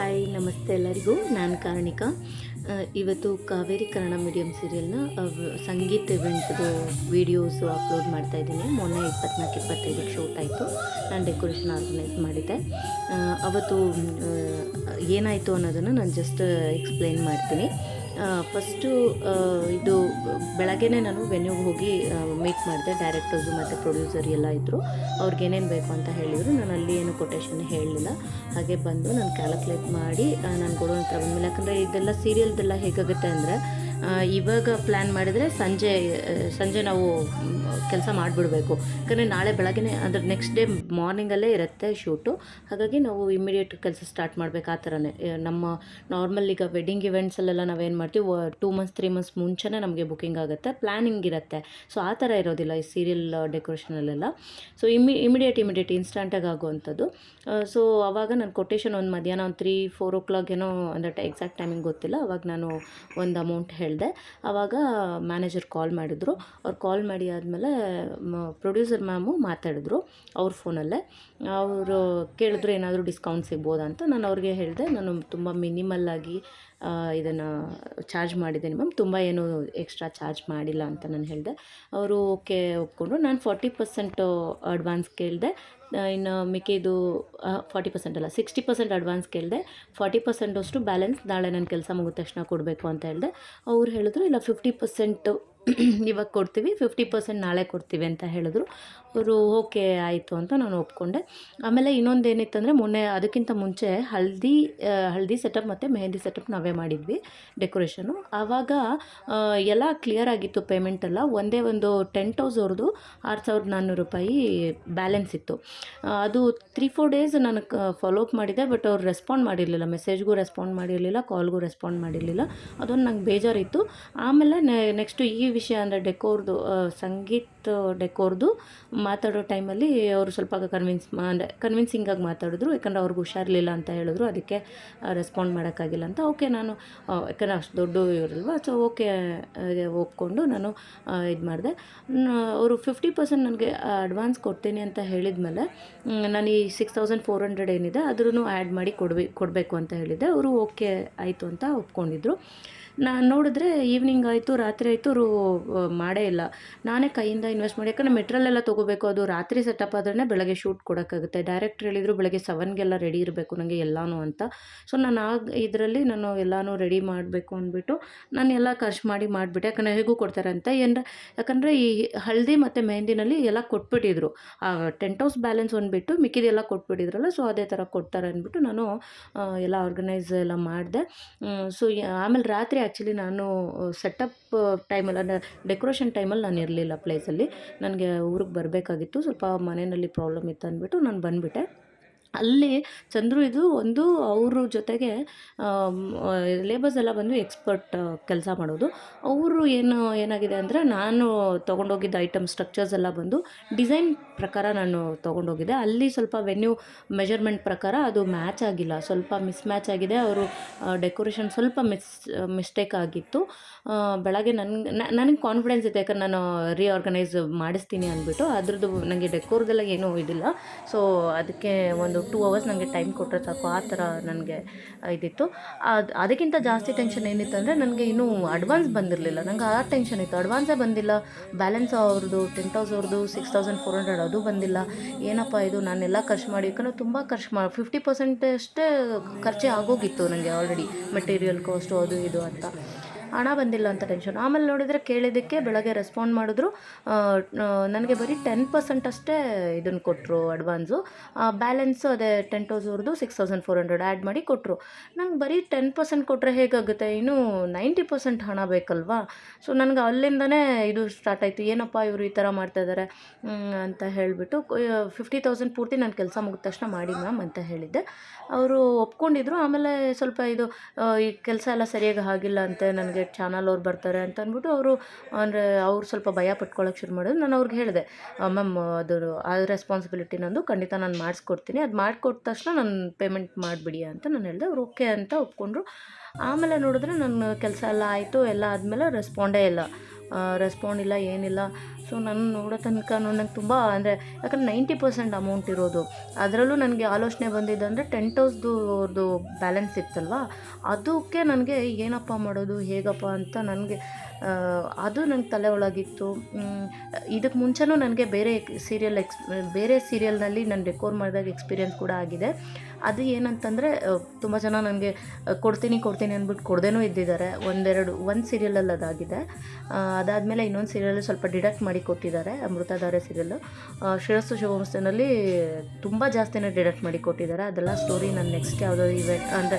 Hi, ನಮಸ್ತೆ ಎಲ್ಲರಿಗೂ. ನಾನು ಕಾರಣಿಕ. ಇವತ್ತು ಕಾವೇರಿ ಕನ್ನಡ ಮೀಡಿಯಂ ಸೀರಿಯಲ್ನ ಸಂಗೀತ ಇವೆಂಟ್ದು ವೀಡಿಯೋಸು ಅಪ್ಲೋಡ್ ಮಾಡ್ತಾ ಇದ್ದೀನಿ. ಮೊನ್ನೆ ಇಪ್ಪತ್ನಾಲ್ಕು ಇಪ್ಪತ್ತೈದಕ್ಕೆ ಶೂಟ್ ಆಯಿತು ನಾನು ಡೆಕೋರೇಷನ್ ಆರ್ಗನೈಸ್ ಮಾಡಿದ್ದೆ. ಅವತ್ತು ಏನಾಯಿತು ಅನ್ನೋದನ್ನು ನಾನು ಜಸ್ಟ್ ಎಕ್ಸ್ಪ್ಲೈನ್ ಮಾಡ್ತೀನಿ. ಫಸ್ಟು ಇದು ಬೆಳಗ್ಗೆನೇ ನಾನು ವೆನ್ಯೂಗೆ ಹೋಗಿ ಮೀಟ್ ಮಾಡಿದೆ. ಡೈರೆಕ್ಟರ್ಸು ಮತ್ತು ಪ್ರೊಡ್ಯೂಸರ್ ಎಲ್ಲ ಇದ್ದರು ಅವ್ರಿಗೆ ಏನೇನು ಬೇಕು ಅಂತ ಹೇಳಿದರು. ನಾನು ಅಲ್ಲಿ ಏನು ಕೊಟೇಶನ್ ಹೇಳಲಿಲ್ಲ. ಹಾಗೆ ಬಂದು ನಾನು ಕ್ಯಾಲ್ಕುಲೇಟ್ ಮಾಡಿ ನಾನು ಕೊಡುವಂಥ ಬಂದ್ಮೇಲೆ. ಯಾಕಂದರೆ ಇದೆಲ್ಲ ಸೀರಿಯಲ್ದೆಲ್ಲ ಹೇಗಾಗುತ್ತೆ ಅಂದರೆ ಇವಾಗ ಪ್ಲ್ಯಾನ್ ಮಾಡಿದರೆ ಸಂಜೆ ಸಂಜೆ ನಾವು ಕೆಲಸ ಮಾಡಿಬಿಡಬೇಕು. ಯಾಕಂದರೆ ನಾಳೆ ಬೆಳಗ್ಗೆನೇ, ಅಂದರೆ ನೆಕ್ಸ್ಟ್ ಡೇ ಮಾರ್ನಿಂಗಲ್ಲೇ ಇರುತ್ತೆ ಶೂಟು ಹಾಗಾಗಿ ನಾವು ಇಮಿಡಿಯೇಟ್ ಕೆಲಸ ಸ್ಟಾರ್ಟ್ ಮಾಡಬೇಕು ಆ ಥರನೇ. ನಮ್ಮ ನಾರ್ಮಲ್ ಈಗ ವೆಡ್ಡಿಂಗ್ ಇವೆಂಟ್ಸಲ್ಲೆಲ್ಲ ನಾವೇನು ಮಾಡ್ತೀವಿ ಟೂ ಮಂತ್ಸ್ ತ್ರೀ ಮಂತ್ಸ್ ಮುಂಚೆನೇ ನಮಗೆ ಬುಕಿಂಗ್ ಆಗುತ್ತೆ ಪ್ಲ್ಯಾನಿಂಗ್ ಇರುತ್ತೆ. ಸೊ ಆ ಥರ ಇರೋದಿಲ್ಲ ಈ ಸೀರಿಯಲ್ ಡೆಕೋರೇಷನಲ್ಲೆಲ್ಲ ಸೊ ಇಮಿ ಇಮಿಡಿಯೇಟ್ ಇಮಿಡಿಯೇಟ್ ಇನ್ಸ್ಟಂಟಾಗಿ ಆಗುವಂಥದ್ದು. ಸೊ ಆವಾಗ ನಾನು ಕೊಟೇಶನ್ ಒಂದು ಮಧ್ಯಾಹ್ನ ಒಂದು ತ್ರೀ ಫೋರ್ ಓ ಕ್ಲಾಕ್ ಏನೋ, ಅಂದರೆ ಎಕ್ಸಾಕ್ಟ್ ಟೈಮಿಂಗ್ ಗೊತ್ತಿಲ್ಲ. ಅವಾಗ ನಾನು ಒಂದು ಅಮೌಂಟ್ ಹೇಳಿದೆ. ಆವಾಗ ಮ್ಯಾನೇಜರ್ ಕಾಲ್ ಮಾಡಿದ್ರು. ಅವ್ರು ಕಾಲ್ ಮಾಡಿ ಆದಮೇಲೆ ಪ್ರೊಡ್ಯೂಸರ್ ಮ್ಯಾಮು ಮಾತಾಡಿದ್ರು ಅವ್ರ ಫೋನಲ್ಲೇ ಅವರು ಕೇಳಿದ್ರು ಏನಾದರೂ ಡಿಸ್ಕೌಂಟ್ ಸಿಗ್ಬೋದಾ ಅಂತ. ನಾನು ಅವ್ರಿಗೆ ಹೇಳಿದೆ, ನಾನು ತುಂಬ ಮಿನಿಮಲ್ಲಾಗಿ ಇದನ್ನು ಚಾರ್ಜ್ ಮಾಡಿದ್ದೀನಿ ಮ್ಯಾಮ್. ತುಂಬ ಏನು ಎಕ್ಸ್ಟ್ರಾ ಚಾರ್ಜ್ ಮಾಡಿಲ್ಲ ಅಂತ ನಾನು ಹೇಳಿದೆ. ಅವರು ಓಕೆ ಒಪ್ಕೊಂಡ್ರು. ನಾನು ಫಾರ್ಟಿ ಪರ್ಸೆಂಟು ಅಡ್ವಾನ್ಸ್ ಕೇಳಿದೆ. ಇನ್ನು ಮಿಕ್ಕಿದು ಫಾರ್ಟಿ ಪರ್ಸೆಂಟ್ ಅಲ್ಲ, ಸಿಕ್ಸ್ಟಿ ಪರ್ಸೆಂಟ್ ಅಡ್ವಾನ್ಸ್ ಕೇಳಿದೆ. ಫಾರ್ಟಿ ಪರ್ಸೆಂಟಷ್ಟು ಬ್ಯಾಲೆನ್ಸ್ ನಾಳೆ ನನ್ನ ಕೆಲಸ ಮುಗಿದ ತಕ್ಷಣ ಕೊಡಬೇಕು ಅಂತ ಹೇಳಿದೆ. ಅವ್ರು ಹೇಳಿದ್ರು, ಇಲ್ಲ, ಫಿಫ್ಟಿ ಪರ್ಸೆಂಟು ಇವಾಗ ಕೊಡ್ತೀವಿ ಫಿಫ್ಟಿ ಪರ್ಸೆಂಟ್ ನಾಳೆ ಕೊಡ್ತೀವಿ ಅಂತ ಹೇಳಿದ್ರು. ಅವರು ಓಕೆ ಆಯಿತು ಅಂತ ನಾನು ಒಪ್ಕೊಂಡೆ. ಆಮೇಲೆ ಇನ್ನೊಂದು ಏನಿತ್ತಂದರೆ ಮೊನ್ನೆ ಅದಕ್ಕಿಂತ ಮುಂಚೆ ಹಳದಿ ಹಳದಿ ಸೆಟಪ್ ಮತ್ತು ಮೆಹಂದಿ ಸೆಟಪ್ ನಾವೇ ಮಾಡಿದ್ವಿ ಡೆಕೋರೇಷನು ಆವಾಗ ಎಲ್ಲ ಕ್ಲಿಯರ್ ಆಗಿತ್ತು ಪೇಮೆಂಟ್ ಎಲ್ಲ. ಒಂದೇ ಒಂದು ಟೆನ್ ಹೌಸ್ ಅವ್ರದ್ದು ಆರು ಸಾವಿರದ ನಾನ್ನೂರು ರೂಪಾಯಿ ಬ್ಯಾಲೆನ್ಸ್ ಇತ್ತು. ಅದು ತ್ರೀ ಫೋರ್ ಡೇಸ್ ನಾನು ಫಾಲೋ ಅಪ್ ಮಾಡಿದೆ ಬಟ್ ಅವ್ರು ರೆಸ್ಪಾಂಡ್ ಮಾಡಿರಲಿಲ್ಲ. ಮೆಸೇಜ್ಗೂ ರೆಸ್ಪಾಂಡ್ ಮಾಡಿರಲಿಲ್ಲ ಕಾಲ್ಗೂ ರೆಸ್ಪಾಂಡ್ ಮಾಡಿರಲಿಲ್ಲ. ಅದೊಂದು ನಂಗೆ ಬೇಜಾರಿತ್ತು ಆಮೇಲೆ ನೆಕ್ಸ್ಟು ಈ ವಿಷಯ ಅಂದರೆ ಡೆಕೋರ್ದು ಸಂಗೀತ ಡೆಕೋರ್ದು ಮಾತಾಡೋ ಟೈಮಲ್ಲಿ ಅವರು ಸ್ವಲ್ಪ ಕನ್ವಿನ್ಸ್ ಅಂದರೆ ಕನ್ವಿನ್ಸಿಂಗಾಗಿ ಮಾತಾಡಿದ್ರು. ಯಾಕಂದರೆ ಅವ್ರಿಗೆ ಹುಷಾರಿಲ್ಲ ಅಂತ ಹೇಳಿದ್ರು. ಅದಕ್ಕೆ ರೆಸ್ಪಾಂಡ್ ಮಾಡೋಕ್ಕಾಗಿಲ್ಲ ಅಂತ. ಓಕೆ ನಾನು ಯಾಕಂದರೆ ಅಷ್ಟು ದೊಡ್ಡ ಇವರಲ್ವ ಸೊ ಓಕೆ ಒಪ್ಕೊಂಡು ನಾನು ಇದು ಮಾಡಿದೆ. ಅವರು ಫಿಫ್ಟಿ ಪರ್ಸೆಂಟ್ ನನಗೆ ಅಡ್ವಾನ್ಸ್ ಕೊಡ್ತೀನಿ ಅಂತ ಹೇಳಿದ್ಮೇಲೆ ನಾನು ಈ ಸಿಕ್ಸ್ ತೌಸಂಡ್ ಫೋರ್ ಹಂಡ್ರೆಡ್ ಏನಿದೆ ಅದ್ರೂ ಆ್ಯಡ್ ಮಾಡಿ ಕೊಡ್ಬೇ ಕೊಡಬೇಕು ಅಂತ ಹೇಳಿದ್ದೆ. ಅವರು ಓಕೆ ಆಯಿತು ಅಂತ ಒಪ್ಕೊಂಡಿದ್ರು. ನಾನು ನೋಡಿದ್ರೆ ಈವ್ನಿಂಗ್ ಆಯಿತು, ರಾತ್ರಿ ಆಯಿತು, ಅವರು ಮಾಡೇ ಇಲ್ಲ. ನಾನೇ ಕೈಯಿಂದ ಇನ್ವೆಸ್ಟ್ ಮಾಡಿ, ಯಾಕಂದರೆ ಮೆಟ್ರಲ್ ಎಲ್ಲ ತೊಗೋಬೇಕು, ಅದು ರಾತ್ರಿ ಸೆಟಪ್ ಆದ್ರೆ ಬೆಳಗ್ಗೆ ಶೂಟ್ ಕೊಡೋಕ್ಕಾಗುತ್ತೆ. ಡೈರೆಕ್ಟ್ರ್ ಹೇಳಿದರು ಬೆಳಗ್ಗೆ ಸೆವೆನ್ಗೆಲ್ಲ ರೆಡಿ ಇರಬೇಕು ನನಗೆ ಎಲ್ಲನೂ ಅಂತ. ಸೊ ನಾನು ಆಗ, ಇದರಲ್ಲಿ ನಾನು ಎಲ್ಲನೂ ರೆಡಿ ಮಾಡಬೇಕು ಅಂದ್ಬಿಟ್ಟು, ನಾನು ಎಲ್ಲ ಖರ್ಚು ಮಾಡಿ ಮಾಡಿಬಿಟ್ಟೆ. ಯಾಕಂದರೆ ಹೇಗೂ ಕೊಡ್ತಾರೆ ಅಂತ ಏನು ಯಾಕಂದರೆ ಈ ಹಳದಿ ಮತ್ತು ಮೆಹಂದಿನಲ್ಲಿ ಎಲ್ಲ ಕೊಟ್ಬಿಟ್ಟಿದ್ರು. ಆ ಟೆಂಟ್ ಹೌಸ್ ಬ್ಯಾಲೆನ್ಸ್ ಒಂದ್ಬಿಟ್ಟು ಮಿಕ್ಕಿದೆಲ್ಲ ಕೊಟ್ಬಿಟ್ಟಿದ್ರಲ್ಲ ಸೊ ಅದೇ ಥರ ಕೊಡ್ತಾರೆ ಅಂದ್ಬಿಟ್ಟು ನಾನು ಎಲ್ಲ ಆರ್ಗನೈಸ್ ಎಲ್ಲ ಮಾಡಿದೆ. ಸೊ ಆಮೇಲೆ ರಾತ್ರಿ ಆ್ಯಕ್ಚುಲಿ ನಾನು ಸೆಟಪ್ ಟೈಮಲ್ಲಿ ಅಂದರೆ ಡೆಕೋರೇಷನ್ ಟೈಮಲ್ಲಿ ನಾನು ಇರಲಿಲ್ಲ ಪ್ಲೇಸಲ್ಲಿ. ನನಗೆ ಊರಿಗೆ ಬರಬೇಕಾಗಿತ್ತು. ಸ್ವಲ್ಪ ಮನೆಯಲ್ಲಿ ಪ್ರಾಬ್ಲಮ್ ಇತ್ತು ಅಂದ್ಬಿಟ್ಟು ನಾನು ಬಂದುಬಿಟ್ಟೆ. ಅಲ್ಲಿ ಚಂದ್ರು ಇದು ಒಂದು ಅವ್ರ ಜೊತೆಗೆ ಲೇಬರ್ಸ್ ಎಲ್ಲ ಬಂದು ಎಕ್ಸ್ಪರ್ಟ್ ಕೆಲಸ ಮಾಡೋದು. ಅವರು ಏನು, ಏನಾಗಿದೆ ಅಂದರೆ ನಾನು ತೊಗೊಂಡೋಗಿದ್ದ ಐಟಮ್ ಸ್ಟ್ರಕ್ಚರ್ಸ್ ಎಲ್ಲ ಬಂದು ಡಿಸೈನ್ ಪ್ರಕಾರ ನಾನು ತೊಗೊಂಡೋಗಿದ್ದೆ. ಅಲ್ಲಿ ಸ್ವಲ್ಪ ವೆನ್ಯೂ ಮೆಜರ್ಮೆಂಟ್ ಪ್ರಕಾರ ಅದು ಮ್ಯಾಚ್ ಆಗಿಲ್ಲ. ಸ್ವಲ್ಪ ಮಿಸ್ ಮ್ಯಾಚ್ ಆಗಿದೆ. ಅವರು ಡೆಕೋರೇಷನ್ ಸ್ವಲ್ಪ ಮಿಸ್ ಮಿಸ್ಟೇಕ್ ಆಗಿತ್ತು. ಬೆಳಗ್ಗೆ ನನಗೆ ನನಗೆ ಕಾನ್ಫಿಡೆನ್ಸ್ ಇತ್ತು ಯಾಕಂದ್ರೆ ನಾನು ರೀಆರ್ಗನೈಸ್ ಮಾಡಿಸ್ತೀನಿ ಅಂದ್ಬಿಟ್ಟು. ಅದ್ರದ್ದು ನನಗೆ ಡೆಕೋರ್ದೆಲ್ಲ ಏನೂ ಇದಿಲ್ಲ. ಸೊ ಅದಕ್ಕೆ ಒಂದು ಟೂ ಅವರ್ಸ್ ನನಗೆ ಟೈಮ್ ಕೊಟ್ಟರೆ ಸಾಕು, ಆ ಥರ ನನಗೆ ಇದಿತ್ತು. ಅದು, ಅದಕ್ಕಿಂತ ಜಾಸ್ತಿ ಟೆನ್ಷನ್ ಏನಿತ್ತು ಅಂದರೆ ನನಗೆ ಇನ್ನೂ ಅಡ್ವಾನ್ಸ್ ಬಂದಿರಲಿಲ್ಲ. ನಂಗೆ ಆ ಟೆನ್ಷನ್ ಇತ್ತು. ಅಡ್ವಾನ್ಸೇ ಬಂದಿಲ್ಲ. ಬ್ಯಾಲೆನ್ಸ್ ಅವ್ರದ್ದು ಟೆನ್ ತೌಸ್ ಅವ್ರದ್ದು ಸಿಕ್ಸ್ ತೌಸಂಡ್ ಫೋರ್ ಹಂಡ್ರೆಡ್ ಅದು ಬಂದಿಲ್ಲ. ಏನಪ್ಪ ಇದು? ನಾನೆಲ್ಲ ಖರ್ಚು ಮಾಡಿ, ಯಾಕಂದ್ರೆ ತುಂಬ ಖರ್ಚು ಮಾಡಿ ಫಿಫ್ಟಿ ಪರ್ಸೆಂಟ್ ಅಷ್ಟೇ ಖರ್ಚೇ ಆಗೋಗಿತ್ತು ನನಗೆ ಆಲ್ರೆಡಿ ಮೆಟೀರಿಯಲ್ ಕಾಸ್ಟು ಅದು ಇದು ಅಂತ. ಹಣ ಬಂದಿಲ್ಲ ಅಂತ ಟೆನ್ಷನ್ ಆಮೇಲೆ ನೋಡಿದರೆ ಕೇಳಿದ್ದಕ್ಕೆ ಬೆಳಗ್ಗೆ ರೆಸ್ಪಾಂಡ್ ಮಾಡಿದ್ರು ನನಗೆ ಬರೀ ಟೆನ್ ಪರ್ಸೆಂಟ್ ಅಷ್ಟೇ ಇದನ್ನು ಕೊಟ್ಟರು ಅಡ್ವಾನ್ಸು ಬ್ಯಾಲೆನ್ಸು ಅದೇ ten ತೌಸಂಡ್ದು six thousand four hundred add ಮಾಡಿ ಕೊಟ್ಟರು ನಂಗೆ ಬರೀ ಟೆನ್ ಪರ್ಸೆಂಟ್ ಕೊಟ್ಟರೆ ಹೇಗಾಗುತ್ತೆ? ಇನ್ನೂ ನೈಂಟಿ ಪರ್ಸೆಂಟ್ ಹಣ ಬೇಕಲ್ವಾ? ಸೊ ನನಗೆ ಅಲ್ಲಿಂದನೇ ಇದು ಸ್ಟಾರ್ಟ್ ಆಯಿತು. ಏನಪ್ಪ ಇವರು ಈ ಥರ ಮಾಡ್ತಾಯಿದ್ದಾರೆ ಅಂತ ಹೇಳಿಬಿಟ್ಟು ಫಿಫ್ಟಿ ತೌಸಂಡ್ ಪೂರ್ತಿ ನಾನು ಕೆಲಸ ಮುಗಿದ ತಕ್ಷಣ ಮಾಡಿ ಮ್ಯಾಮ್ ಅಂತ ಹೇಳಿದ್ದೆ. ಅವರು ಒಪ್ಕೊಂಡಿದ್ರು. ಆಮೇಲೆ ಸ್ವಲ್ಪ ಇದು ಈ ಕೆಲಸ ಎಲ್ಲ ಸರಿಯಾಗಿ ಆಗಿಲ್ಲ ಅಂತ, ನನಗೆ ಚಾನಲ್ ಅವ್ರು ಬರ್ತಾರೆ ಅಂತ ಅಂದ್ಬಿಟ್ಟು ಅವರು, ಅಂದರೆ ಅವ್ರು ಸ್ವಲ್ಪ ಭಯ ಪಟ್ಕೊಳ್ಳೋಕೆ ಶುರು ಮಾಡಿದ್ರು. ನಾನು ಅವ್ರಿಗೆ ಹೇಳಿದೆ ಮ್ಯಾಮ್, ಅದು ಆ ರೆಸ್ಪಾನ್ಸಿಬಿಲಿಟಿ ನಂದು, ಖಂಡಿತ ನಾನು ಮಾಡಿಸ್ಕೊಡ್ತೀನಿ. ಅದು ಮಾಡಿಕೊಟ್ಟ ತಕ್ಷಣ ನಾನು ಪೇಮೆಂಟ್ ಮಾಡಿಬಿಡಿ ಅಂತ ನಾನು ಹೇಳಿದೆ. ಅವ್ರು ಓಕೆ ಅಂತ ಒಪ್ಕೊಂಡ್ರು. ಆಮೇಲೆ ನೋಡಿದ್ರೆ ನನ್ನ ಕೆಲಸ ಎಲ್ಲ ಆಯಿತು. ಎಲ್ಲ ಆದಮೇಲೆ ರೆಸ್ಪಾಂಡೇ ಇಲ್ಲ. ರೆಸ್ಪಾಂಡ್ ಇಲ್ಲ, ಏನಿಲ್ಲ. ಸೊ ನಾನು ನೋಡೋ ತನಕ ನನಗೆ ತುಂಬ ಅಂದರೆ ಯಾಕಂದ್ರೆ ನೈಂಟಿ ಪರ್ಸೆಂಟ್ ಅಮೌಂಟ್ ಇರೋದು. ಅದರಲ್ಲೂ ನನಗೆ ಆಲೋಚನೆ ಬಂದಿದ್ದಂದರೆ ಟೆನ್ ಟೌಸ್ದು ಅವ್ರದ್ದು ಬ್ಯಾಲೆನ್ಸ್ ಇತ್ತಲ್ವ? ಅದಕ್ಕೆ ನನಗೆ ಏನಪ್ಪ ಮಾಡೋದು, ಹೇಗಪ್ಪ ಅಂತ ನನಗೆ ಅದು ನನಗೆ ತಲೆ ಒಳಗಿತ್ತು. ಇದಕ್ಕೆ ಮುಂಚೆನೂ ನನಗೆ ಬೇರೆ ಸೀರಿಯಲ್ ಎಕ್ಸ್ ಬೇರೆ ಸೀರಿಯಲ್ನಲ್ಲಿ ನಾನು ಡೆಕೋರ್ ಮಾಡಿದಾಗ ಎಕ್ಸ್ಪೀರಿಯನ್ಸ್ ಕೂಡ ಆಗಿದೆ. ಅದು ಏನಂತಂದರೆ ತುಂಬ ಜನ ನನಗೆ ಕೊಡ್ತೀನಿ ಕೊಡ್ತೀನಿ ಅಂದ್ಬಿಟ್ಟು ಕೊಡ್ದೇನೂ ಇದ್ದಿದ್ದಾರೆ. ಒಂದೆರಡು, ಒಂದು ಸೀರಿಯಲಲ್ಲಿ ಅದಾಗಿದೆ. ಅದಾದಮೇಲೆ ಇನ್ನೊಂದು ಸೀರಿಯಲ್ ಸ್ವಲ್ಪ ಡಿಡಕ್ಟ್ ಮಾಡಿ ಕೊಟ್ಟಿದ್ದಾರೆ ಅಮೃತಧಾರೆ ಸೀರಿಯಲ್ಲು ಶಿರಸ್ಸು ಶುಭಮಸ್ತಿನಲ್ಲಿ ತುಂಬ ಜಾಸ್ತಿನೇ ಡಿಡಕ್ಟ್ ಮಾಡಿ ಕೊಟ್ಟಿದ್ದಾರೆ. ಅದೆಲ್ಲ ಸ್ಟೋರಿ ನಾನು ನೆಕ್ಸ್ಟ್ ಯಾವುದೋ ಇವೆಂಟ್ ಅಂದರೆ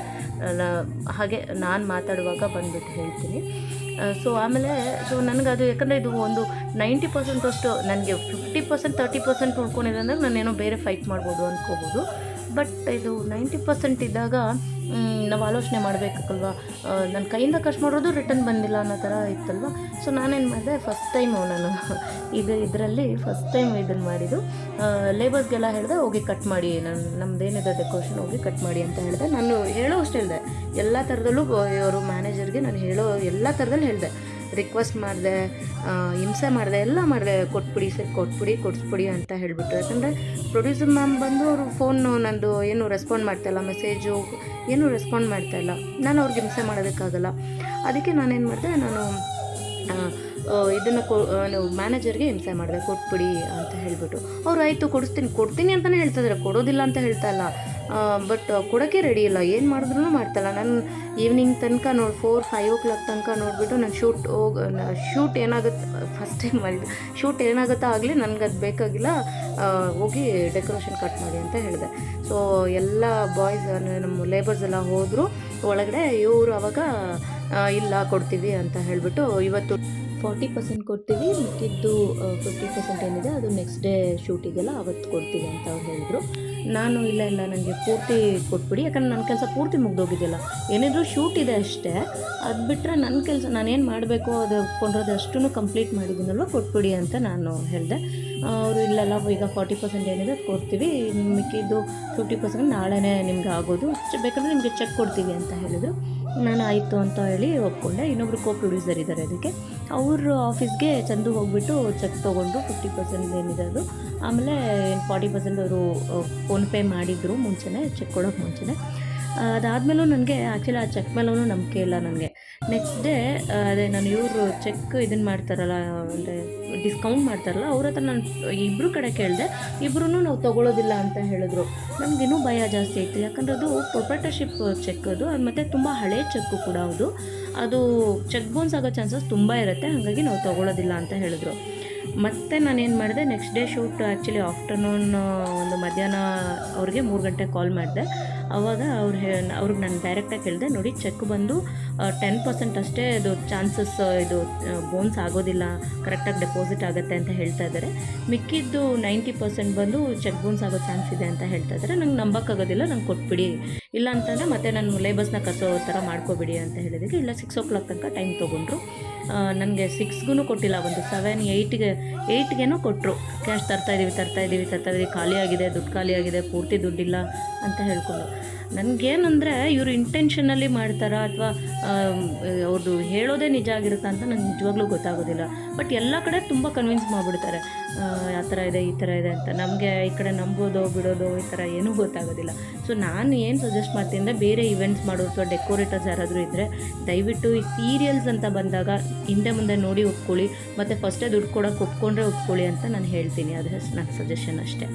ಹಾಗೆ ನಾನು ಮಾತಾಡುವಾಗ ಬಂದುಬಿಟ್ಟು ಹೇಳ್ತೀನಿ. ಸೊ ಆಮೇಲೆ ಸೊ ನನಗದು ಯಾಕಂದರೆ ಇದು ಒಂದು ನೈಂಟಿ ಪರ್ಸೆಂಟ್ ಅಷ್ಟು, ನನಗೆ ಫಿಫ್ಟಿ ಪರ್ಸೆಂಟ್ ತರ್ಟಿ ಪರ್ಸೆಂಟ್ ಉಳ್ಕೊಂಡಿದೆ ಅಂದರೆ ನಾನೇನೋ ಬೇರೆ ಫೈಟ್ ಮಾಡ್ಬೋದು ಅಂದ್ಕೋಬೋದು ಬಟ್ ಇದು ನೈಂಟಿ ಪರ್ಸೆಂಟ್ ಇದ್ದಾಗ ನಾವು ಆಲೋಚನೆ ಮಾಡಬೇಕಲ್ವ? ನನ್ನ ಕೈಯಿಂದ ಖರ್ಚು ಮಾಡೋದು ರಿಟರ್ನ್ ಬಂದಿಲ್ಲ ಅನ್ನೋ ಥರ ಇತ್ತಲ್ವ? ಸೊ ನಾನೇನು ಮಾಡಿದೆ ಫಸ್ಟ್ ಟೈಮು ನಾನು ಇದು ಇದರಲ್ಲಿ ಫಸ್ಟ್ ಟೈಮ್ ಇದನ್ನು ಮಾಡಿದ್ದು. ಲೇಬರ್ಸ್ಗೆಲ್ಲ ಹೇಳಿದೆ, ಹೋಗಿ ಕಟ್ ಮಾಡಿ, ನಾನು ನಮ್ಮದೇನಿದೆ ಡೆಕೋರೇಷನ್ ಹೋಗಿ ಕಟ್ ಮಾಡಿ ಅಂತ ಹೇಳಿದೆ. ನಾನು ಹೇಳೋ ಅಷ್ಟು ಹೇಳಿದೆ. ಎಲ್ಲ ಥರದಲ್ಲೂ, ಇವರು ಮ್ಯಾನೇಜರ್ಗೆ ನಾನು ಹೇಳೋ ಎಲ್ಲ ಥರದಲ್ಲಿ ಹೇಳಿದೆ. ರಿಕ್ವೆಸ್ಟ್ ಮಾಡಿದೆ ಹಿಂಸೆ ಮಾಡಿದೆ, ಎಲ್ಲ ಮಾಡಿದೆ, ಕೊಟ್ಬಿಡಿ ಸರ್, ಕೊಟ್ಬಿಡಿ, ಕೊಡಿಸ್ಬಿಡಿ ಅಂತ ಹೇಳಿಬಿಟ್ಟು ಯಾಕಂದರೆ ಪ್ರೊಡ್ಯೂಸರ್ ಮ್ಯಾಮ್ ಬಂದು ಅವರು ಫೋನು ನಂದು ಏನು ರೆಸ್ಪಾಂಡ್ ಮಾಡ್ತಾಯಿಲ್ಲ ಮೆಸೇಜು ಏನೂ ರೆಸ್ಪಾಂಡ್ ಮಾಡ್ತಾಯಿಲ್ಲ ನಾನು ಅವ್ರಿಗೆ ಹಿಂಸೆ ಮಾಡೋದಕ್ಕಾಗಲ್ಲ. ಅದಕ್ಕೆ ನಾನೇನು ಮಾಡಿದೆ, ನಾನು ಇದನ್ನು ಕೊ ಮ್ಯಾನೇಜರ್ಗೆ ಹಿಂಸೆ ಮಾಡಿದೆ, ಕೊಟ್ಬಿಡಿ ಅಂತ ಹೇಳಿಬಿಟ್ಟು ಅವ್ರು, ಆಯಿತು, ಕೊಡಿಸ್ತೀನಿ, ಕೊಡ್ತೀನಿ ಅಂತಲೇ ಹೇಳ್ತಿದ್ದಾರೆ ಕೊಡೋದಿಲ್ಲ ಅಂತ ಹೇಳ್ತಾ ಇಲ್ಲ. ಬಟ್ ಕೊಡೋಕ್ಕೆ ರೆಡಿ ಇಲ್ಲ. ಏನು ಮಾಡಿದ್ರು ಮಾಡ್ತಲ್ಲ. ನಾನು ಈವ್ನಿಂಗ್ ತನಕ ನೋಡಿ ಫೋರ್ ಫೈವ್ ಓ ಕ್ಲಾಕ್ ತನಕ ನೋಡಿಬಿಟ್ಟು ನಾನು ಶೂಟ್ ಹೋಗಿ ಶೂಟ್ ಏನಾಗುತ್ತೆ ಫಸ್ಟ್ ಟೈಮ್ ಮಾಡಿದ್ದು. ಶೂಟ್ ಏನಾಗುತ್ತೋ ಆಗಲಿ ನನಗೆ ಅದು ಬೇಕಾಗಿಲ್ಲ. ಹೋಗಿ ಡೆಕೋರೇಷನ್ ಕಟ್ ಮಾಡಿ ಅಂತ ಹೇಳಿದೆ. ಸೊ ಎಲ್ಲ ಬಾಯ್ಸ್ ನಮ್ಮ ಲೇಬರ್ಸ್ ಎಲ್ಲ ಹೋದರು. ಒಳಗಡೆ ಇವರು ಅವಾಗ ಇಲ್ಲ ಕೊಡ್ತೀವಿ ಅಂತ ಹೇಳಿಬಿಟ್ಟು ಇವತ್ತು ಫಾರ್ಟಿ ಪರ್ಸೆಂಟ್ ಕೊಡ್ತೀವಿ, ಮಿಕ್ಕಿದ್ದು ಫಿಫ್ಟಿ ಪರ್ಸೆಂಟ್ ಏನಿದೆ, ಅದು ನೆಕ್ಸ್ಟ್ ಡೇ ಶೂಟಿಗೆಲ್ಲ ಅವತ್ತು ಕೊಡ್ತೀವಿ ಅಂತ ಅವ್ರು ಹೇಳಿದರು. ನಾನು ಇಲ್ಲ ಇಲ್ಲ ನನಗೆ ಪೂರ್ತಿ ಕೊಟ್ಬಿಡಿ, ಯಾಕಂದ್ರೆ ನನ್ನ ಕೆಲಸ ಪೂರ್ತಿ ಮುಗ್ದೋಗಿದ್ದಿಲ್ಲ ಏನಿದ್ರು ಶೂಟ್ ಇದೆ ಅಷ್ಟೇ, ಅದು ಬಿಟ್ಟರೆ ನನ್ನ ಕೆಲಸ, ನಾನೇನು ಮಾಡಬೇಕು, ಅದು ಕೊಂಡಿರೋದು ಅಷ್ಟೂ ಕಂಪ್ಲೀಟ್ ಮಾಡಿದ್ದೀನಲ್ವ ಕೊಟ್ಬಿಡಿ ಅಂತ ನಾನು ಹೇಳಿದೆ. ಅವರು ಇಲ್ಲಲ್ಲ ಈಗ ಫಾರ್ಟಿ ಪರ್ಸೆಂಟ್ ಏನಿದೆ ಅದು ಕೊಡ್ತೀವಿ, ಮಿಕ್ಕಿದ್ದು ಫಿಫ್ಟಿ ಪರ್ಸೆಂಟ್ ನಾಳೆನೇ ನಿಮ್ಗೆ ಆಗೋದು. ಬೇಕಂದ್ರೆ ನಿಮಗೆ ಚೆಕ್ ಕೊಡ್ತೀವಿ ಅಂತ ಹೇಳಿದರು. ನಾನು ಆಯಿತು ಅಂತ ಹೇಳಿ ಒಪ್ಕೊಂಡೆ. ಇನ್ನೊಬ್ರು ಕೋ ಪ್ರೊಡ್ಯೂಸರ್ ಇದ್ದಾರೆ ಅದಕ್ಕೆ. ಅವ್ರ ಆಫೀಸ್ಗೆ ಚಂದು ಹೋಗ್ಬಿಟ್ಟು ಚೆಕ್ ತೊಗೊಂಡು ಫಿಫ್ಟಿ ಪರ್ಸೆಂಟ್ ಏನಿದೆ ಅದು. ಆಮೇಲೆ ಫಾರ್ಟಿ ಪರ್ಸೆಂಟ್ ಅವರು ಫೋನ್ಪೇ ಮಾಡಿದರು ಮುಂಚೆನೇ ಚೆಕ್ ಕೊಡೋಕೆ ಮುಂಚೆನೇ. ಅದಾದಮೇಲೂ ನನಗೆ ಆ್ಯಕ್ಚುಲಿ ಆ ಚೆಕ್ ಮೇಲೂ ನಂಬಿಕೆ ಇಲ್ಲ ನನಗೆ. ನೆಕ್ಸ್ಟ್ ಡೇ ಅದೇ ನಾನು ಇವರು ಚೆಕ್ ಇದನ್ನು ಮಾಡ್ತಾರಲ್ಲ, ಅಂದರೆ ಡಿಸ್ಕೌಂಟ್ ಮಾಡ್ತಾರಲ್ಲ, ಅವ್ರ ಹತ್ರ ನಾನು ಇಬ್ಬರು ಕಡೆ ಕೇಳಿದೆ ಇಬ್ಬರೂ ನಾವು ತೊಗೊಳೋದಿಲ್ಲ ಅಂತ ಹೇಳಿದ್ರು. ನನಗಿನ್ನೂ ಭಯ ಜಾಸ್ತಿ ಆಯಿತು. ಯಾಕಂದ್ರೆ ಅದು ಪ್ರೊಪರ್ಟರ್ಶಿಪ್ ಚೆಕ್ ಅದು ಮತ್ತು ತುಂಬ ಹಳೆ ಚೆಕ್ಕು ಕೂಡ ಅದು. ಅದು ಚೆಕ್ ಬೌನ್ಸ್ ಆಗೋ ಚಾನ್ಸಸ್ ತುಂಬ ಇರುತ್ತೆ, ಹಾಗಾಗಿ ನಾವು ತೊಗೊಳೋದಿಲ್ಲ ಅಂತ ಹೇಳಿದ್ರು. ಮತ್ತು ನಾನೇನು ಮಾಡಿದೆ next day shoot actually afternoon ಒಂದು ಮಧ್ಯಾಹ್ನ ಅವ್ರಿಗೆ ಮೂರು ಗಂಟೆಗೆ ಕಾಲ್ ಮಾಡಿದೆ. ಅವಾಗ ಅವ್ರು ಹೇ, ಅವ್ರಿಗೆ ನಾನು ಡೈರೆಕ್ಟಾಗಿ ಹೇಳಿದೆ, ನೋಡಿ ಚೆಕ್ ಬಂದು ಟೆನ್ ಪರ್ಸೆಂಟ್ ಅಷ್ಟೇ ಇದು ಚಾನ್ಸಸ್ ಇದು ಬೋನ್ಸ್ ಆಗೋದಿಲ್ಲ ಕರೆಕ್ಟಾಗಿ ಡೆಪಾಸಿಟ್ ಆಗುತ್ತೆ ಅಂತ ಹೇಳ್ತಾ ಇದ್ದಾರೆ ಮಿಕ್ಕಿದ್ದು ನೈಂಟಿ ಪರ್ಸೆಂಟ್ ಬಂದು ಚೆಕ್ ಬೋನ್ಸ್ ಆಗೋ ಚಾನ್ಸ್ ಇದೆ ಅಂತ ಹೇಳ್ತಾ ಇದ್ದಾರೆ ನಂಗೆ ನಂಬೋಕ್ಕಾಗೋದಿಲ್ಲ, ನಂಗೆ ಕೊಟ್ಬಿಡಿ. ಇಲ್ಲ ಅಂತಂದರೆ ಮತ್ತೆ ನಾನು ಲೇಬರ್ಸ್ನ ಕಸೋ ಥರ ಮಾಡ್ಕೋಬಿಡಿ ಅಂತ ಹೇಳಿದಕ್ಕೆ, ಇಲ್ಲ ಸಿಕ್ಸ್ ಓ ಕ್ಲಾಕ್ ತನಕ ಟೈಮ್ ತೊಗೊಂಡ್ರು. ನನಗೆ ಸಿಕ್ಸ್ಗೂ ಕೊಟ್ಟಿಲ್ಲ, ಒಂದು ಸೆವೆನ್ ಏಯ್ಟ್ಗೆ ಏಯ್ಟ್ಗೇನೋ ಕೊಟ್ಟರು ಕ್ಯಾಶ್ ತರ್ತಾ ಇದ್ದೀವಿ ತರ್ತಾ ಇದ್ದೀವಿ ತರ್ತಾ ಇದ್ದೀವಿ ಖಾಲಿ ಆಗಿದೆ, ದುಡ್ಡು ಖಾಲಿಯಾಗಿದೆ ಪೂರ್ತಿ ದುಡ್ಡಿಲ್ಲ ಅಂತ ಹೇಳ್ಕೊಂಡು. ನನಗೇನಂದರೆ ಇವರು ಇಂಟೆನ್ಷನಲ್ಲಿ ಮಾಡ್ತಾರಾ ಅಥವಾ ಅವ್ರದ್ದು ಹೇಳೋದೇ ನಿಜ ಆಗಿರುತ್ತೆ ಅಂತ ನನಗೆ ನಿಜವಾಗ್ಲೂ ಗೊತ್ತಾಗೋದಿಲ್ಲ. ಬಟ್ ಎಲ್ಲ ಕಡೆ ತುಂಬ ಕನ್ವಿನ್ಸ್ ಮಾಡಿಬಿಡ್ತಾರೆ. ಆ ಥರ ಇದೆ, ಈ ಥರ ಇದೆ ಅಂತ. ನಮಗೆ ಈ ಕಡೆ ನಂಬೋದೋ, ಬಿಡೋದು, ಈ ಥರ ಏನೂ ಗೊತ್ತಾಗೋದಿಲ್ಲ. ಸೊ ನಾನು ಏನು ಸಜೆಸ್ಟ್ ಮಾಡ್ತೀನಿ ಅಂದರೆ ಬೇರೆ ಇವೆಂಟ್ಸ್ ಮಾಡೋರು ಅಥವಾ ಡೆಕೋರೇಟರ್ಸ್ ಯಾರಾದರೂ ಇದ್ದರೆ ದಯವಿಟ್ಟು ಈ ಸೀರಿಯಲ್ಸ್ ಅಂತ ಬಂದಾಗ ಹಿಂದೆ ಮುಂದೆ ನೋಡಿ ಒಪ್ಕೊಳ್ಳಿ, ಮತ್ತು ಫಸ್ಟೇ ದುಡ್ಡು ಕೊಡೋಕೆ ಒಪ್ಕೊಂಡ್ರೆ ಒಪ್ಕೊಳ್ಳಿ ಅಂತ ನಾನು ಹೇಳ್ತೀನಿ. ಅದು ನನ್ನ ಸಜೆಷನ್ ಅಷ್ಟೇ.